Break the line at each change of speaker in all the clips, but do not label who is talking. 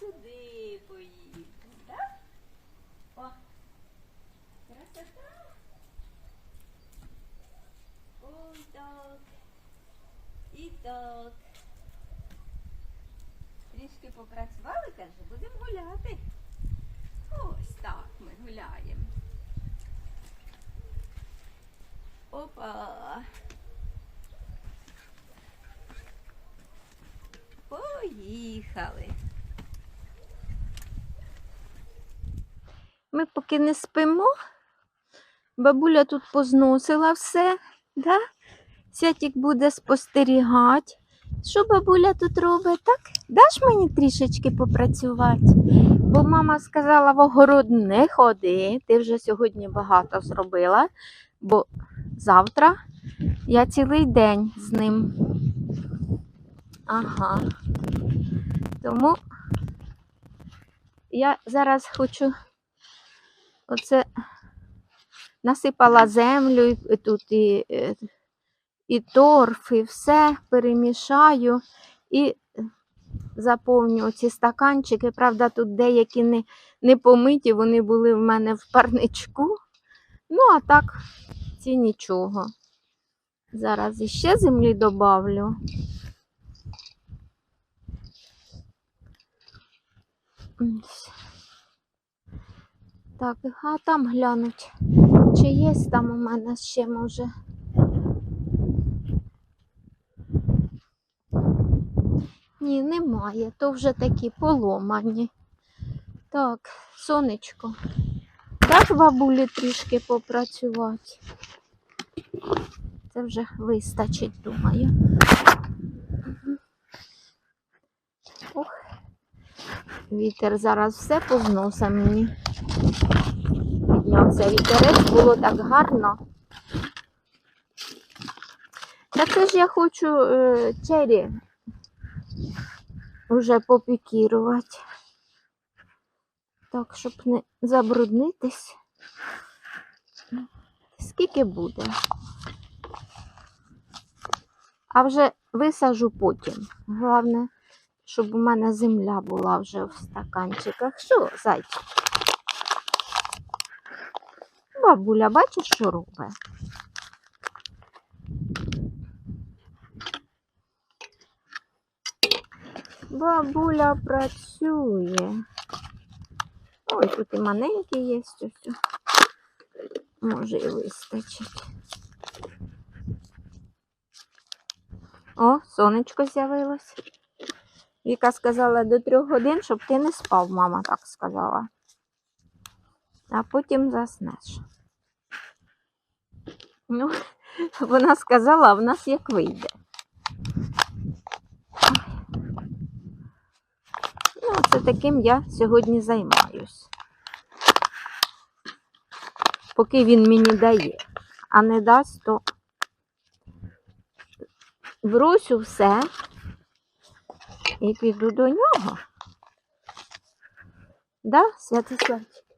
сюди поїдемо, так? О, красота. Ой, так. І так. Трішки попрацювали, каже, будемо гуляти. Ось так ми гуляємо. Опа. Поїхали. Ми поки не спимо. Бабуля тут позносила все, да? Святік буде спостерігати. Що бабуля тут робить? Так? Даш мені трішечки попрацювати? Бо мама сказала, в огород не ходи. Ти вже сьогодні багато зробила, бо завтра я цілий день з ним. Ага. Тому я зараз хочу оце насипала землю і тут і, е, і торф, і все перемішаю і заповню ці стаканчики. Правда, тут деякі не, не помиті, вони були в мене в парничку. Ну, а так, ці нічого. Зараз іще землі добавлю. Ось. Так, а там глянуть. Чи є там у мене ще може? Ні, немає. То вже такі поломані. Так, сонечко. Даш бабулі трішки попрацювати? Це вже вистачить, думаю. Ох, вітер зараз все позноса мені. Піднявся вітерець, було так гарно. Та це ж я хочу е, чері вже попікірувати. Так, щоб не забруднитись. Скільки буде? А вже висажу потім. Головне, щоб у мене земля була вже в стаканчиках. Що, зайчик? Бабуля, бачиш, що робить? Бабуля працює. Ой, тут і маленькі є ось. Може і вистачить. О, сонечко з'явилось. Віка сказала до трьох годин, щоб ти не спав, мама так сказала. А потім заснеш. Ну, вона сказала, а в нас як вийде. Ну, це таким я сьогодні займаюсь. Поки він мені дає, а не дасть, то бросю все і піду до нього. Да, Святославчик?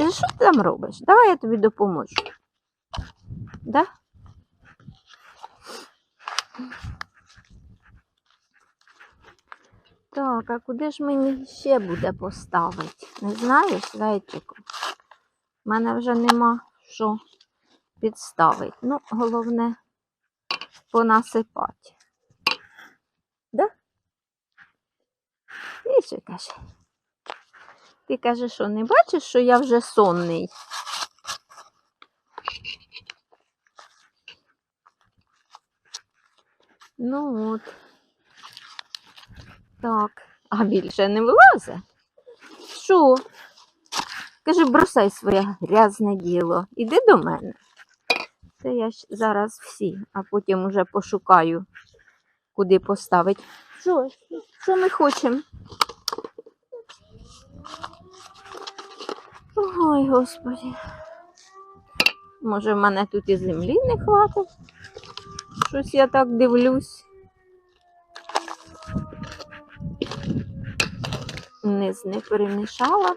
Ти що ти там робиш? Давай я тобі допоможу. Да? Так, а куди ж мені ще буде поставити? Не знаєш, зайчику? У мене вже нема що підставити. Ну, головне понасипати. Да? І що каже? Ти кажеш, що не бачиш, що я вже сонний? Ну от. Так, а більше не вилазить? Що? Каже, бросай своє грязне діло. Іди до мене. Це я ж зараз всі, а потім уже пошукаю, куди поставити. Що? Що ми хочемо? Ой, господи. Може, в мене тут і землі не хватить? Щось я так дивлюсь. Низ не перемішала.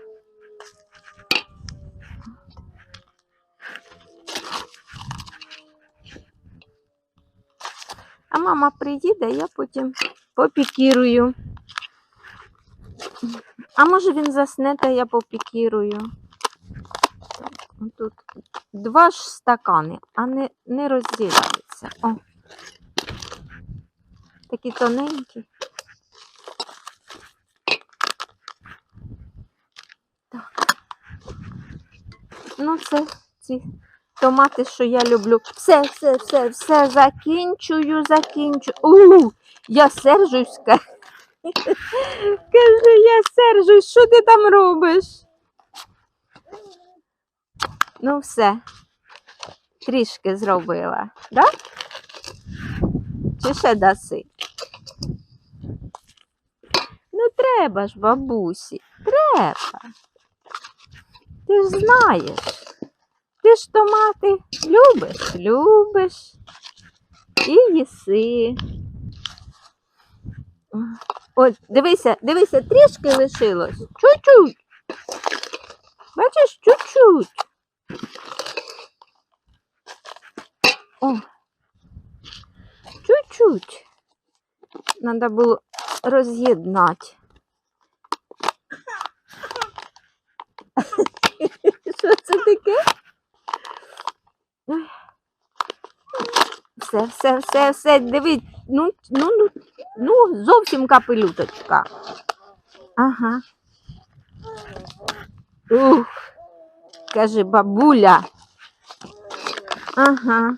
А мама приїде, я потім попікірую. А може він засне, та я попікірую. Тут два ж стакани, а не, не розділяються. О. Такі тоненькі. Так. Ну, це ці томати, що я люблю. Все, все, все, все, закінчую, закінчую. У, я сержусь. ка- Каже, я сержусь, що ти там робиш? Ну, все. Трішки зробила, да? Чи ще даси? Ну, треба ж, бабусі, треба. Ти ж знаєш. Ти ж томати любиш, любиш і їси. От, дивися, дивися, трішки лишилось. Чуть-чуть. Бачиш, чуть-чуть. О. Чуть-чуть. Надо було роз'єднати. Що це таке? Все, все, все, все, дивись, ну, ну, ну, ну, зовсім капелюточка. Ага. Ух, каже бабуля. Ага.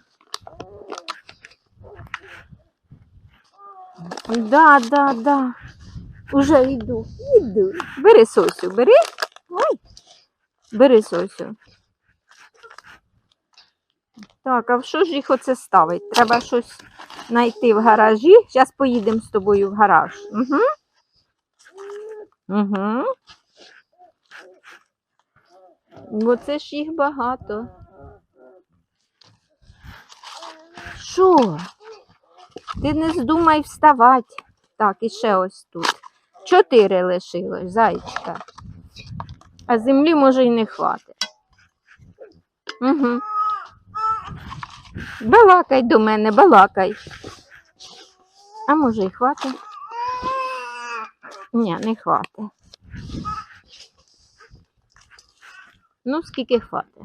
Да, да, да. Уже йду, йду. Бери Сосю, бери. Ой. Бери Сосю. Так, а що ж їх оце ставить? Треба щось знайти в гаражі. Зараз поїдемо з тобою в гараж. Угу. Угу. Бо це ж їх багато. Що? Ти не здумай вставати. Так, і ще ось тут. Чотири лишилось, зайчика. А землі може й не хватить. Угу. Балакай до мене, балакай. А може й хватить? Ні, не хватить. Ну, скільки хватить?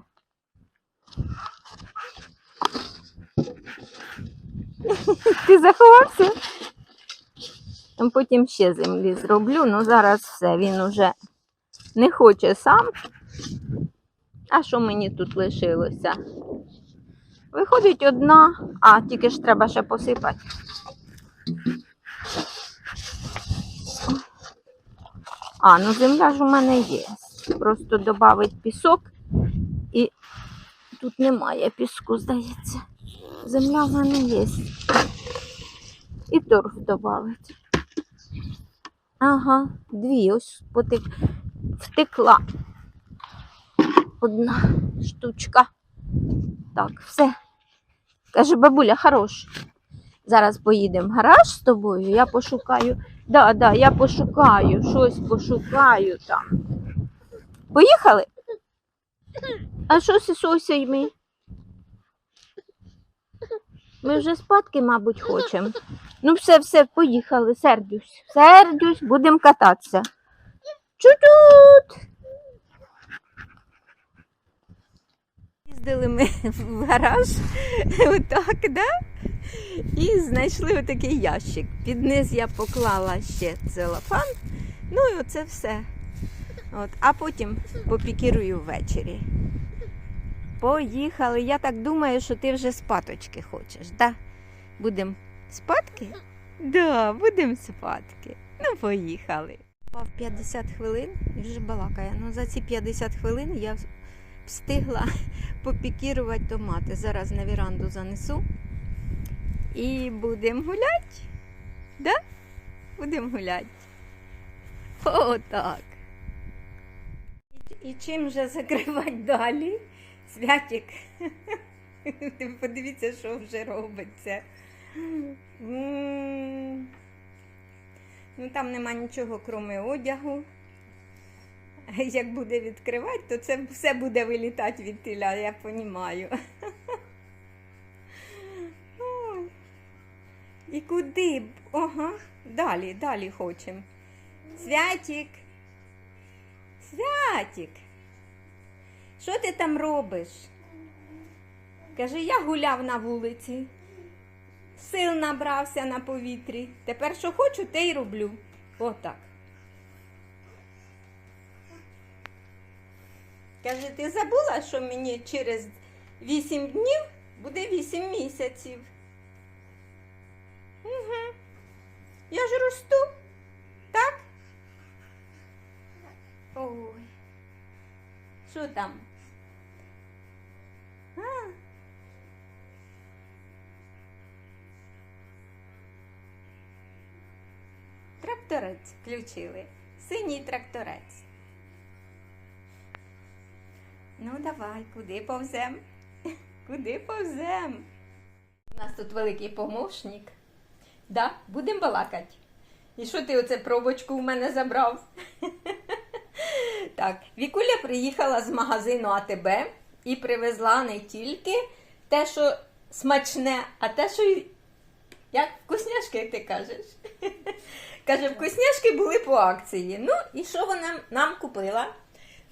Ти заховався? Потім ще землі зроблю, ну зараз все, він уже не хоче сам. А що мені тут лишилося? Виходить одна, а тільки ж треба ще посипати. А, ну земля ж у мене є. Просто додавить пісок і тут немає піску, здається. Земля в мене є. І торф додавить. Ага, дві ось втекла. Одна штучка. Так, все. Каже, бабуля, хорош. Зараз поїдемо в гараж з тобою, я пошукаю. Да, да, я пошукаю, щось пошукаю там. Поїхали? А що з Ісусю ми? Ми вже спадки, мабуть, хочемо. Ну, все, все, поїхали, сердюсь. Сердюсь, будемо кататися. Чу-чут! Їздили ми в гараж, отак, да? І знайшли отакий ящик. Під низ я поклала ще целофан. Ну і оце все. От. А потім попікірую ввечері. Поїхали. Я так думаю, що ти вже спаточки хочеш, да? Будемо спадки? Да, будемо спадки. Ну, поїхали. Пав 50 хвилин і вже балакає. Ну, за ці 50 хвилин я встигла попікірувати томати. Зараз на віранду занесу. І будемо гуляти. Да? Будемо гуляти. Отак. І, і чим же закривати далі? Святик. Подивіться, що вже робиться. Ну там нема нічого, крім одягу. Як буде відкривати, то це все буде вилітати від тіля, я розумію. І куди? Ага, далі, далі хочемо. Святік. Святік. Що ти там робиш? Каже, я гуляв на вулиці. Сил набрався на повітрі. Тепер що хочу, те й роблю. Отак. Каже, ти забула, що мені через 8 днів буде 8 місяців. Угу. Я ж росту, так? Ой. Що там? Тракторець включили. Синій тракторець. Ну, давай, куди повзем? Куди повзем? У нас тут великий помощник. Да, будемо балакати. І що ти оце пробочку у мене забрав? Так, Вікуля приїхала з магазину АТБ і привезла не тільки те, що смачне, а те, що як вкусняшки, як ти кажеш. Каже, вкусняшки були по акції. Ну, і що вона нам купила?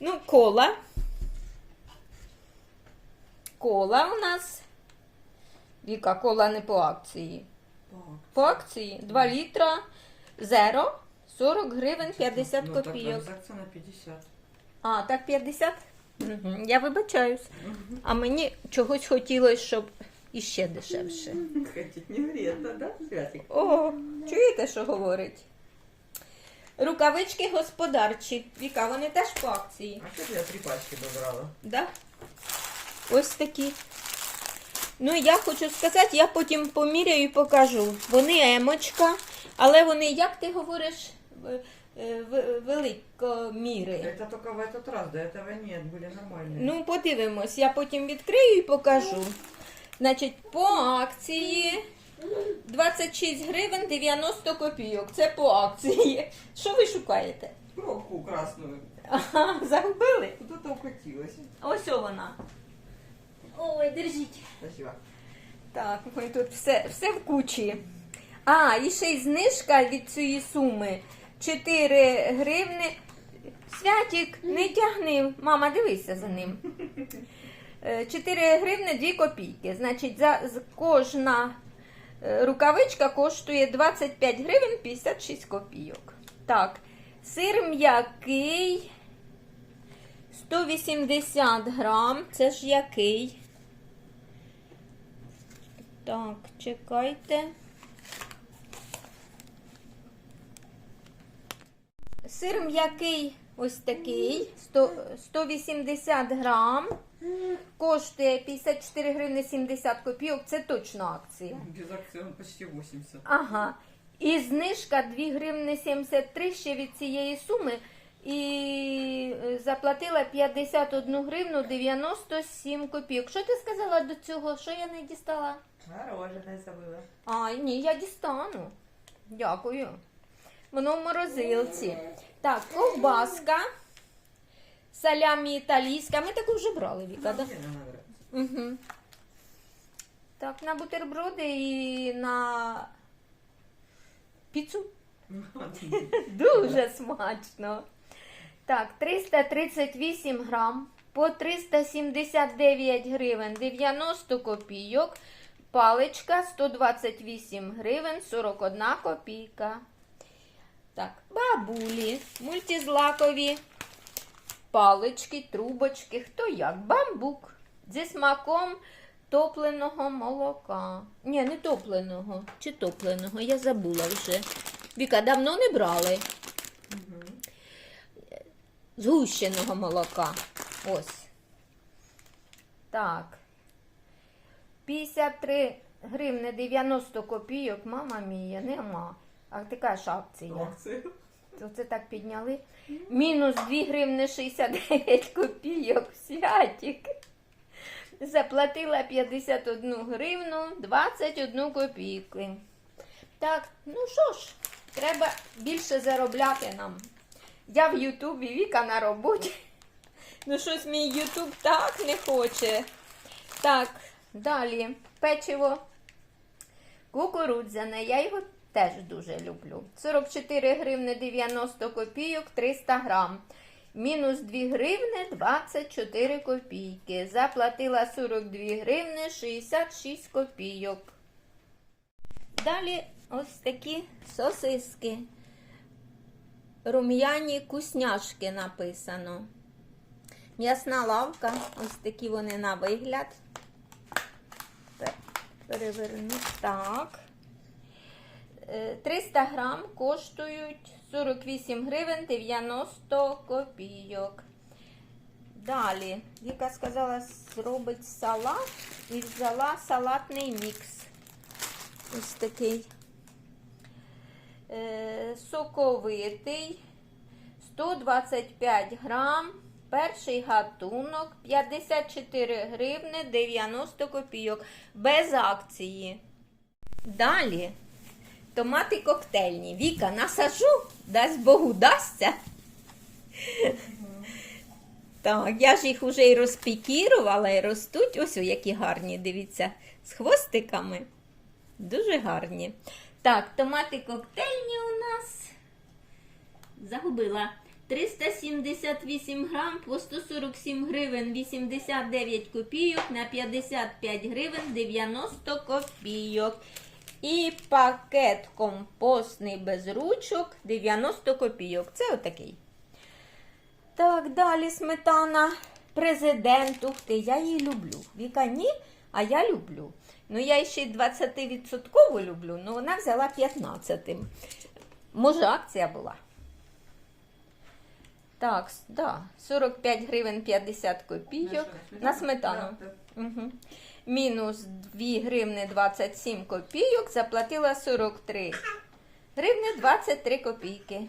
Ну, кола. Кола у нас. Віка, кола не по акції. По акції 2 літра зеро 40 гривень 50
ну, так,
копійок.
транзакція на 50.
А, так 50? Угу. Я вибачаюсь. А мені чогось хотілося, щоб іще дешевше.
Хотіть не вредно, да, Святик?
О, чуєте, що говорить? Рукавички господарчі. Віка, вони теж по акції.
А що ти я три пачки добрала?
Да? Ось такі. Ну, я хочу сказати, я потім поміряю і покажу. Вони емочка, але вони, як ти говориш, в- е, в- великоміри.
Это только в этот раз, до этого нет, были нормальные.
Ну, подивимось, я потім відкрию і покажу. Значить, по акції 26 гривень 90 копійок. Це по акції. Що ви шукаєте?
Пробку красную.
Ага, загубили?
Куда-то укатилась.
Ось вона. Ой, держіть.
Спасибо.
Так, ми тут все, все в кучі. А, і ще й знижка від цієї суми. 4 гривни. Святік, не тягни. Мама, дивися за ним. Е, 4 гривни 2 копійки. Значить, за, кожна е, рукавичка коштує 25 гривень 56 копійок. Так, сир м'який 180 грам. Це ж який? Так, чекайте. Сир м'який ось такий, 100, 180 грам, коштує 54 гривни 70 копійок, це точно акція.
Без акции он почти 80.
Ага. І знижка 2 гривни 73 ще від цієї суми. І е, заплатила 51 гривну 97 копійок. Що ти сказала до цього? Що я не дістала?
Мороженое забыла.
А, ні, я дістану. Дякую. Воно в морозилці. Так, ковбаска. Салямі італійська. Ми таку вже брали, Віка, так? Угу. Так, на бутерброди і на піцу. Дуже смачно. Так, 338 грам по 379 гривень 90 копійок. Паличка 128 гривень 41 копійка. Так, бабулі, мультизлакові палички, трубочки, хто як, бамбук зі смаком топленого молока. Ні, не топленого. Чи топленого, я забула вже. Віка, давно не брали згущеного молока. Ось. Так. 53 гривни 90 копійок, мама мія, нема. А ти кажеш акція.
Акции.
То це так підняли. Мінус 2 гривни 69 копійок. Святік. Заплатила 51 гривну 21 копійку. Так, ну що ж, треба більше заробляти нам. Я в Ютубі, Віка на роботі. Ну щось мій Ютуб так не хоче. Так, далі. Печиво кукурудзяне. Я його Теж дуже люблю. 44 гривни 90 копійок 300 грам. Мінус 2 гривни 24 копійки. Заплатила 42 гривни 66 копійок. Далі ось такі сосиски. Рум'яні кусняшки написано. М'ясна лавка, ось такі вони на вигляд. Переверну так. Е, 300 грам коштують 48 гривень 90 копійок. Далі, Віка сказала, зробить салат і взяла салатний мікс. Ось такий е, соковитий, 125 грам, перший гатунок, 54 гривни 90 копійок, без акції. Далі томати коктейльні. Віка, насажу, дасть Богу, дасться. Так, я ж їх уже і розпікірувала, і ростуть. Ось які гарні, дивіться, з хвостиками. Дуже гарні. Так, томати коктейльні у нас загубила. 378 грам по 147 гривень 89 копійок на 55 гривень 90 копійок. І пакет компостний без ручок 90 копійок. Це отакий. Так, далі сметана. Президент. Ух ти, я її люблю. Віка ні, а я люблю. Ну, я ще й 20% люблю, ну вона взяла 15. Може, акція була. Так, да, 45 гривень 50 копійок на сметану. Угу. Мінус 2 гривни 27 копійок, заплатила 43 гривни 23 копійки.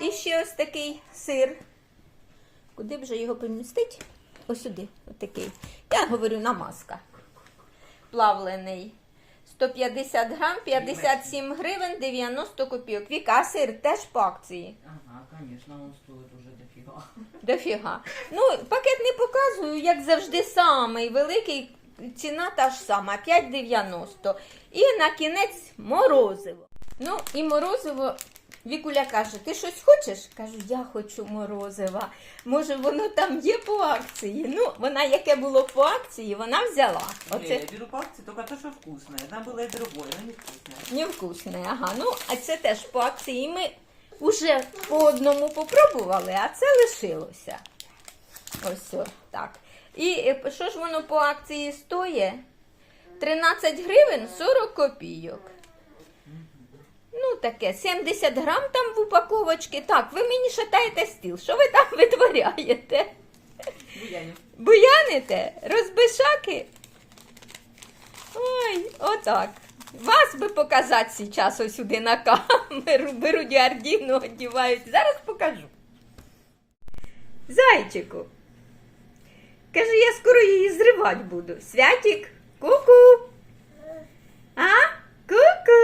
І ще ось такий сир. Куди б же його помістити? Ось сюди, отакий. Я говорю, намазка. Плавлений. 150 грам, 57 гривень, 90 копійок. Віка, сир теж по акції.
Ага, конечно, он стоит уже дофига.
Дофіга. Ну, пакет не показую, як завжди, самий великий. Ціна та ж сама, 5,90. І на кінець морозиво. Ну, і морозиво. Вікуля каже, ти щось хочеш? Кажу, я хочу морозива. Може, воно там є по акції. Ну, вона яке було по акції, вона взяла.
Не,
Оце
я беру по акции только то, что вкусное. Там было и другое, но не вкусное.
невкусне. Ага. Ну, а це теж по акції. Ми вже по одному попробували, а це лишилося. Ось так. І е, що ж воно по акції стоїть? 13 гривень 40 копійок. Ну, таке, 70 грам там в упаковочці. Так, ви мені шатаєте стіл. Що ви там витворяєте?
Буяню.
Буяните? Розбишаки? Ой, отак. Вас би показати зараз ось сюди на камеру. Беру діардіну, одівають. Зараз покажу. Зайчику. Каже, я скоро її зривати буду. Святік, ку-ку. А? Ку-ку.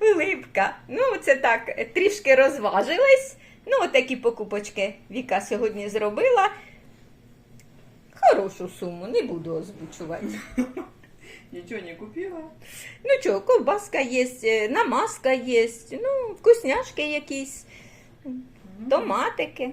Улипка. Ну, це так, трішки розважились. Ну, такі покупочки Віка сьогодні зробила. Хорошу суму, не буду озвучувати.
Ничего не купила.
Ну чого, ковбаска є, намазка є, ну, вкусняшки якісь, томатики.